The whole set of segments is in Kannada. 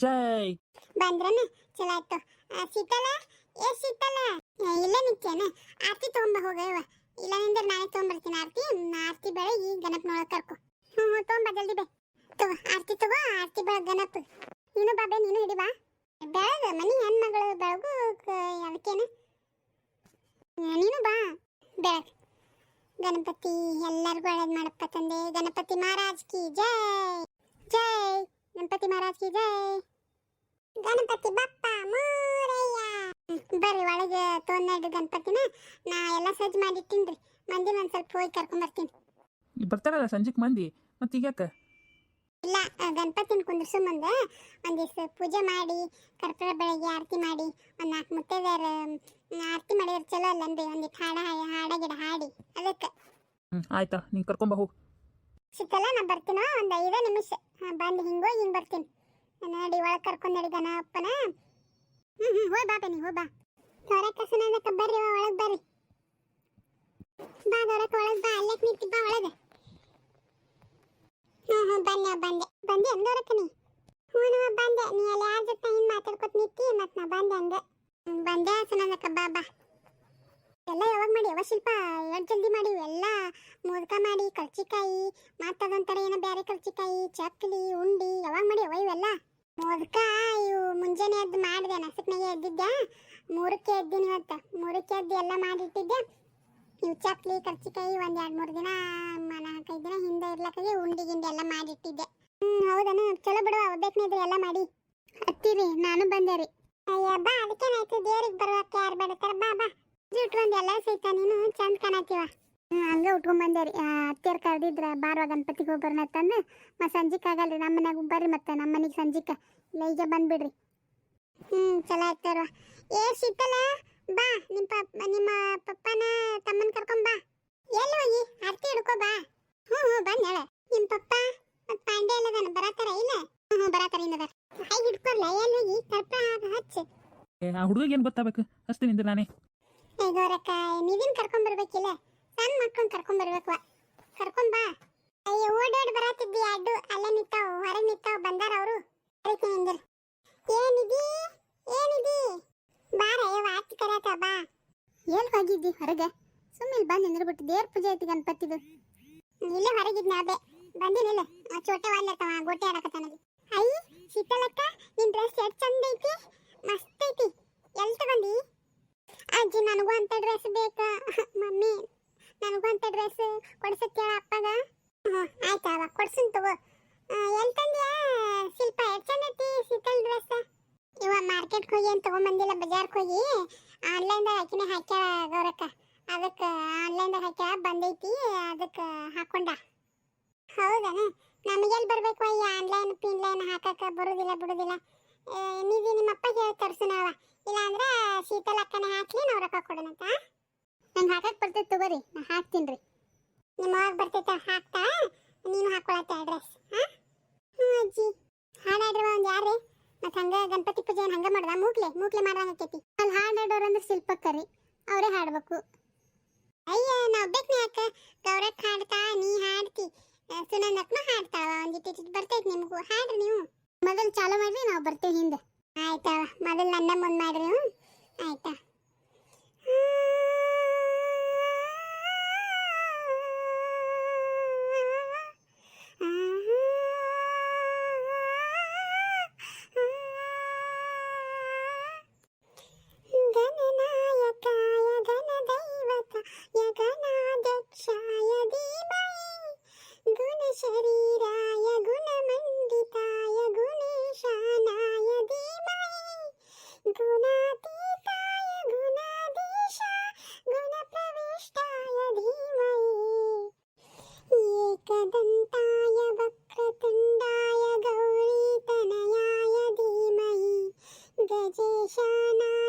ಜೈ. ಬಂದ್ರನ? ಚಲೋ ಆಯ್ತು. ಆ, ಶೀತಲ? ಏ ಸೀತಲ ಇಲ್ಲ ನಿತ್ಯನ? ಆರ್ತಿ ತಗೊಂಬ ಹೋಗವ ಇಲ್ಲ ನಿಂದ್ರೆ ನಾನೇ ತಗೊಂಬರ್ತೀನಿ ಆರ್ತಿ. ಹ್ಮ್, ಈ ಗಣಪ ನೋಡಕ್ ಕರ್ಕೊ. ಹ್ಞೂ ಹ್ಞೂ ತಗೊಂಬ ಜಲ್ದಿ ಬೇ. ತಗೋ ಆರ್ತಿ ತಗೋ ಆರ್ತಿ ಬೆಳಗ್ ಗಣಪ. ನೀನು ಬಾಬೆ ನೀನು ಹಿಡಿ ಬಾ. ಬೆಳಗ ಮನಿ ಹೆಣ್ಮಗಳು ಬೆಳಗು ಅದಕ್ಕೇನು? ನೀನು ಬಾ. ಬೆಳಗ್. ಗಣಪತಿ ಎಲ್ಲರಿಗೂ ಒಳ್ಳೇದು ಮಾಡಪ್ಪ ತಂದೆ. ಗಣಪತಿ ಮಹಾರಾಜ್ ಕಿ ಜೈ. ಜೈ. ಗಣಪತಿ ಮಹಾರಾಜ್ ಕಿ ಜೈ. ಗಣಪತಿ ಬಪ್ಪ ಮೂರಯ್ಯ. ಬರ್ರಿ ಒಳಗೆ ತೊಂದೆರಡು ಗಣಪತಿನ. ನಾ ಎಲ್ಲ ಮಾಡಿ ಮಾಡಿಟ್ಟಿನ್ರಿ ಮಂದಿ ಒಂದ್ ಸ್ವಲ್ಪ ಹೋಗಿ ಕರ್ಕೊಂಡ್ ಬರ್ತೀನಿ. ಬರ್ತಾರಲ್ಲ ಸಂಜಿಕ್ ಮಂದಿ? ಮತ್ತೆ ಈಗ ಯಾಕೆ? ಇಲ್ಲ ಗಣಪತಿನ ಕುಂದ್ರಸೋ ಮುಂದೆ. ಒಂದಿವ್ಸ ಪೂಜೆ ಮಾಡಿ ಕರ್ಪೂರ ಬೆಳಗ್ಗೆ ಆರತಿ ಮಾಡಿ ಒಂದ್ ನಾಲ್ಕು ಮುತ್ತೈದೆಯರ ಆರತಿ ಮಾಡಿದ್ರೆ ಚಲೋ ಅಲ್ಲನ್ರಿ. ಒಂದಿಟ್ಟು ಹಾಡ ಹಾಡ ಗಿಡ ಹಾಡಿ. ಅದಕ್ಕೆ. ಹ್ಞೂ ಆಯ್ತಾ. ನೀನು ಕರ್ಕೊಂಬ ಹೋಗು. ಸಿಕ್ಕಲ್ಲ ನಾ ಬರ್ತೀನೋ? ಒಂದು ಐದೇ ನಿಮಿಷ. ಬಂದು ಹಿಂಗೋಗಿ ಹಿಂಗೆ ಬರ್ತೀನಿ. ನೋಡಿ ಒಳಗೆ ಕರ್ಕೊಂಡು ನಡಿದಾನ ಅಪ್ಪನ ಹ್ಞೂ ಹ್ಞೂ ಹೋಯ್ ಬಾ ಬನ್ನಿ ಹೋಯ್ ಬಾ. ಹೊರಕ್ಕೆ ಸುನಂದಕ್ಕ ಬರ್ರಿ ಒಳಗೆ ಬರ್ರಿ. ಬಾ ದೊರಕ ಒಳಗೆ ಬಾ, ಅಲ್ಲೇ ನಿಂತಿ ಬಾ ಒಳಗೆ. ಹ್ಞೂ ಹ್ಞೂ ಬನ್ನಿ ಬಂದೆ. ಬಂದೆ ಅಂದವರಕ್ಕೆ ನೀ ಹ್ಞೂ ಬಂದೆ. ನೀ ಅಲ್ಲಿ ಯಾರ ಜೊತೆ ಹಿಂಗೆ ಮಾತಾಡ್ಕೊತ ನಿಂತಿ? ಮತ್ತು ನಾ ಬಂದೆ ಹಂಗೆ. ಬಂದೆ ಸುನಂದಕ್ಕ ಬಾ ಬಾ. ಎಲ್ಲ ಯಾವಾಗ ಮಾಡಿ? ಯಾವ ಶಿಲ್ಪ? ಎಷ್ಟು ಜಲ್ದಿ ಮಾಡಿ? ಎಲ್ಲ ಮುದ್ಕ ಮಾಡಿ ಕರ್ಚಿಕಾಯಿ ಮತ್ತು ಅದೊಂಥರ ಏನೋ ಬೇರೆ ಕರ್ಚಿಕಾಯಿ ಚಕ್ಲಿ, ಉಂಡಿ ಯಾವಾಗ ಮಾಡಿ? ಅವ ಇವೆಲ್ಲ. ಮೋದಕ, ಇವು ಮುಂಜಾನೆ ಎದ್ದು ಮಾಡಿದೆ, ನಸಕ್ನಾಗೆ ಎದ್ದಿದ್ದೆ ಮೂರಕ್ಕೆ ಎದ್ದೀನಿ ಇವತ್ತು? ಮೂರಕ್ಕೆ ಎದ್ದು ಎಲ್ಲ ಮಾಡಿಟ್ಟಿದ್ದೆ ಇವು ಚಕ್ಲಿ, ಕರ್ಚಿಕಾಯಿ ಒಂದು ಎರಡು ಮೂರು ದಿನ ನಾಲ್ಕೈದು ದಿನ ಹಿಂದೆ ಇರ್ಲಕ್ಕಾಗಿ ಉಂಡಿ ಗಿಂಡಿ ಎಲ್ಲ ಮಾಡಿಟ್ಟಿದ್ದೆ. ಹ್ಞೂ ಹೌದನ ಚಲೋ ಬಿಡುವ ಇದ್ರೆ ಎಲ್ಲ ಮಾಡಿ. ಹತ್ತಿರಿ, ನಾನು ಬಂದೆ ರೀ. ಅಯ್ಯ, ಬಾ, ಅದಕ್ಕೇನಾಯ್ತು? ದೇವ್ರಿಗೆ ಬರ್ಬೇಕು ಯಾರು ಬೇಡತ್ತಾರ ಬಾ ಬಾ. ಒಂದು ಎಲ್ಲ ಸಹಿತ ನೀನು, ಚಂದ ಕಾಣತ್ತೀವ? ಹಂಗ ಉಟ್ಕೊಂಡ್ ಬಂದೆ ರೀ ಅತ್ತಿಯರ್ ಕರೆದಿದ್ರ ಬಾರ್ವ ಗಣಪತಿಗೆ ಹೋಗಿ ಬರ್ನ ತಂದು ಮತ್ತೆ ಸಂಜಿಕ್ ಆಗಲ್ರಿ ನಮ್ಮ ಮನ್ಯಾಗ ಬರ್ರಿ ಮತ್ತೆ ನಮ್ಮ ಮನೆಗೆ ಸಂಜಿಕ. ಇಲ್ಲ ಈಗ ಬಂದ್ಬಿಡ್ರಿ. ಹ್ಮ್ ಚಲೋ ಆಯ್ತಾರ ಏ ಶೀತಲ ಬಾ ನಿಮ್ಮ ಪಪ್ಪ ನಿಮ್ಮ ಪಪ್ಪನ ತಮ್ಮನ ಕರ್ಕೊಂಡ್ ಬಾ. ಎಲ್ಲಿ ಹೋಗಿ? ಆರತಿ ಹಿಡ್ಕೊ ಬಾ. ಹ್ಞೂ ಹ್ಞೂ ಬಂದ್ ಹೇಳ ನಿಮ್ಮ ಪಪ್ಪ ಮತ್ತೆ ಪಾಂಡೆ ಎಲ್ಲದಾನ ಬರತ್ತಾರ ಇಲ್ಲ ಹ್ಞೂ ಹ್ಞೂ ಬರತ್ತಾರ ಇನ್ನದ ಹಾಗೆ ಹಿಡ್ಕೊರ್ಲ ಎಲ್ಲಿ ಹೋಗಿ? ಕರ್ಪ ಹಚ್ಚು. ಏ ಆ ಹುಡುಗಿಗೆ ಏನು ಗೊತ್ತಾಗಬೇಕು? ಹಚ್ತೀನಿ ನಿಂದ್ರೆ ನಾನೇ. ಗೌರಕ್ಕ ನಿಧಿನ್ ಕರ್ಕೊಂಡ್ ಬರ್ಬೇಕಿಲ್ಲ? ಸಣ್ಣ ಮಕ್ಕಳನ್ನ ಕರ್ಕೊಂಡ್ ಬರ್ಬೇಕು. ಕರ್ಕೊಂಡ್ ಬಾ. ಅಯ್ಯ, ಓಡಾಡ್ ಬರತ್ತಿದ್ದಿ ಅಡ್ಡು ಅಲ್ಲೇ ನಿಂತಾವ್, ಹೊರಗೆ ನಿಂತಾವ್, ಬಂದಾರ ಅವರು. ಏನಿದಿ? ಏನಿದಿ? ಬಾರ ಯವ್ವ ಅತ್ತಿ ಕರೆಯತ ಬಾ. ಎಲ್ ಹೋಗಿದ್ದಿ ಹೊರಗೆ? ಸುಮ್ಮನೆ ಬಂದು ನಿಂದ್ರಬಿಟ್ಟು ದೇವ್ರ ಪೂಜೆ ಐತಿ ಗಣಪತಿದು. ಇಲ್ಲೇ ಹೊರಗಿದ್ನ ಅದೇ ಬಂದಿನಿಲ್ಲ ಆ ಚೋಟೆ ವಾಲಿರ್ತಾವ ಗೋಟೆ ಆಡಕತ್ತಾನಲ್ಲಿ ಅಯ್ಯ, ಶೀತಲಕ್ಕ, ನಿನ್ ಡ್ರೆಸ್ ಎಷ್ಟು ಚಂದ ಐತಿ? ಮಸ್ತ್ ಐತಿ. ಎಲ್ಲಿ ತಗೊಂಡಿ ಅಜ್ಜಿ, ನನಗೂ ಅಂತ ಡ್ರೆಸ್ ಬೇಕಾ? ಡ್ರೆಸ್ ಕೊಡ್ಸತ್ತೇಳ ಅಪ್ಪಗ? ಹ್ಞೂ ಆಯ್ತು ಕೊಡ್ಸನ್ ತಗೋ. ಎಲ್ಲಿ ತಂದ್ಯಾ ಶಿಲ್ಪ ಎಷ್ಟು ಐತಿ ಶೀತಲ್ ಡ್ರೆಸ್ ಇವ ಮಾರ್ಕೆಟ್ಗೆ ಹೋಗಿ ಏನು ತಗೊಂಬಂದಿಲ್ಲ, ಬಜಾರ್ಗೆ ಹೋಗಿ. ಆನ್ಲೈನ್ದಾಗ ಹಾಕಿನೇ ಹಾಕ್ಯಾಳ ಗೌರಕ್ಕ. ಅದಕ್ಕೆ ಆನ್ಲೈನ್ದಾಗ ಹಾಕ್ಯಾಳ, ಬಂದೈತಿ, ಅದಕ್ಕೆ ಹಾಕೊಂಡ. ಹೌದನ? ನಮಗೆಲ್ಲಿ ಬರ್ಬೇಕು ಈ ಆನ್ಲೈನ್ ಪಿನ್ಲೈನ್ ಹಾಕಕ್ಕೆ ಬರೋದಿಲ್ಲ, ಬಿಡೋದಿಲ್ಲ. ನೀವು ನಿಮ್ಮಪ್ಪ ಹೇಳಿ ತರ್ಸುನವ ಇಲ್ಲಾಂದ್ರೆ ಶೀತಲ್ ಅಕ್ಕನೇ ಹಾಕ್ಲಿ, ನಾವು ರೊಕ್ಕ ಕೊಡೋಣಂತ ನಂಗೆ ಹಾಕಕ್ಕೆ ಬರ್ತೈತೆ ತಗೋರಿ, ನಾ ಹಾಕ್ತೀನಿ ರೀ. ನಿಮ್ಮ ಬರ್ತೈತೆ, ಹಾಕ್ತಾ? ನೀನು ಹಾಕೊಳತ್ತೆ ಅಡ್ರೆಸ್ ಹ್ಞೂ ಅಜ್ಜಿ. ಹಾಡಾಡ್ರವ ಒಂದು ಯಾರೇ? ಮತ್ತು ಹಂಗೆ ಗಣಪತಿ ಪೂಜೆ ಹಂಗೆ ಮಾಡ್ದ ಮೂಕ್ಲೆ ಮೂಕ್ಲೆ ಮಾಡ್ದಂಗೆ ಆಕೈತಿ. ಅಲ್ಲಿ ಹಾಡಾಡೋರು ಅಂದ್ರೆ ಶಿಲ್ಪಕ್ಕರಿ ಅವರೇ ಹಾಡಬೇಕು. ಅಯ್ಯ, ನಾವು ಬೇಕು ಯಾಕೆ? ಗೌರಕ್ ಹಾಡ್ತಾ, ನೀ ಹಾಡ್ತಿ. ಸುನಂದಕ್ಕೂ ಹಾಡ್ತಾವ ಒಂದಿಟ್ಟು ಬರ್ತೈತಿ ನಿಮಗೂ. ಹಾಡ್ರಿ ನೀವು. ಮೊದಲು ಚಾಲು ಮಾಡ್ರಿ, ನಾವು ಬರ್ತೇವೆ ಹಿಂದೆ. ಆಯ್ತಾ ಮೊದಲು ನನ್ನ ಮುಂದೆ ಮಾಡ್ರಿ, ಹ್ಞೂ? ಆಯ್ತಾ? ಗಣನಾಯಕಾಯ でじしゃな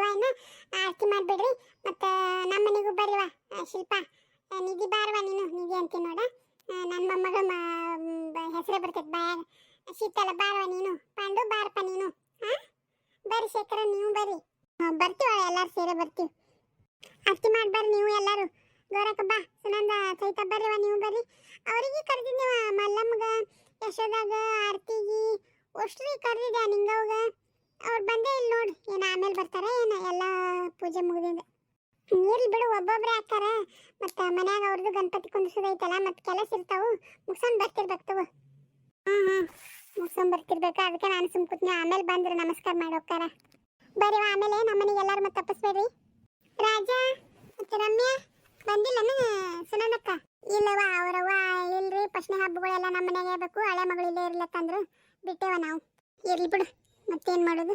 ಇನ್ನ. ಆರತಿ ಮಾಡಿಬಿಡ್ರಿ. ಮತ್ತು ನಮ್ಮ ಮನೆಗೂ ಬರ್ರಿವ ಆ, ಶಿಲ್ಪ. ನಿಧಿ ಬಾರವ ನೀನು ನಿಧಿ ಅಂತೀನಿ ನೋಡ. ನನ್ನ ಮೊಮ್ಮಗ ಹೆಸರೇ ಬರ್ತೈತೆ ಬಾಯಾಗ. ಶೀತಲ ಬಾರವ ನೀನು. ಪಾಂಡು ಬಾರಪ್ಪ ನೀನು. ಹಾಂ ಬರ್ರಿ ಶೇಖರ ನೀವು ಬರ್ರಿ. ಬರ್ತೀವ ಎಲ್ಲಾರು ಸೇರಿ ಬರ್ತೀವಿ. ಆರತಿ ಮಾಡಿ ಬರ್ರಿ ನೀವು ಎಲ್ಲರೂ. ಗೌರಕ್ಕ ಬಾ ಸುನಂದ ಸಹಿತ ಬರ್ರಿವ ನೀವು ಬರ್ರಿ. ಅವರಿಗೆ ಕರೆದಿದ್ದೀವ ಮಲ್ಲಮ್ಮಗ ಯಶೋದಾಗ ಆರ್ತಿಗಿ. ಅಷ್ಟ್ರಿಗೆ ಕರೆದಿದ್ದೆ ನಿಂಗವ್ಗ? ಅವ್ರು ಬಂದೇ ಇಲ್ಲಿ ನೋಡಿ. ಏನು ಆಮೇಲೆ ಬರ್ತಾರೆ, ಏನು ಎಲ್ಲ ಪೂಜೆ ಮುಗಿದಿಂದ. ನೀರಲ್ಲಿ ಬಿಡು, ಒಬ್ಬೊಬ್ರೆ ಹಾಕ್ತಾರ ಮತ್ತು ಮನ್ಯಾಗ ಅವ್ರದ್ದು ಗಣಪತಿ ಕುಂದಿಸೋದೈತಲ್ಲ ಮತ್ತು ಕೆಲಸ ಇರ್ತಾವು. ಮುಗ್ಸೊಂಡು ಬರ್ತಿರ್ಬೇಕು ತಗೋ. ಹಾಂ ಹ್ಞೂ ಮುಗ್ಸೊಂಡ್ ಬರ್ತಿರ್ಬೇಕು. ಅದಕ್ಕೆ ನಾನು ಸುಮ್ ಕೂತ್ನಿ. ಆಮೇಲೆ ಬಂದ್ರೆ ನಮಸ್ಕಾರ ಮಾಡಿ ಹೋಗ್ತಾರ. ಬರ್ರಿ ಆಮೇಲೆ ನಮ್ಮ ಮನೆಗೆ ಎಲ್ಲರೂ ಮತ್ತೆ ತಪ್ಪಿಸ್ಬೇಡ್ರಿ ರಾಜ ಮತ್ತು ರಮ್ಯಾ, ಬಂದಿಲ್ಲನ ಸುನಂದಕ್ಕ ಇಲ್ಲವ ಅವರವ್ವ ಇಲ್ರಿ. ಪಶ್ನೆ ಹಬ್ಬಗಳೆಲ್ಲ ನಮ್ಮ ಮನೆಗೆ ಇರಬೇಕು ಹಳೆ ಮಗಳು ಇಲ್ಲೇ ಇರ್ಲತ್ತಂದ್ರು. ಬಿಟ್ಟೇವ ನಾವು. ಇರ್ಲಿ ಬಿಡು. ಮತ್ತೇನು ಮಾಡೋದು?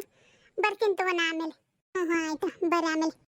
ಬರ್ತೀನಿ ತಗೋ ಆಮೇಲೆ. ಹಾಂ ಹಾಂ ಆಯಿತಾ. ಬರ್ರಿ ಆಮೇಲೆ.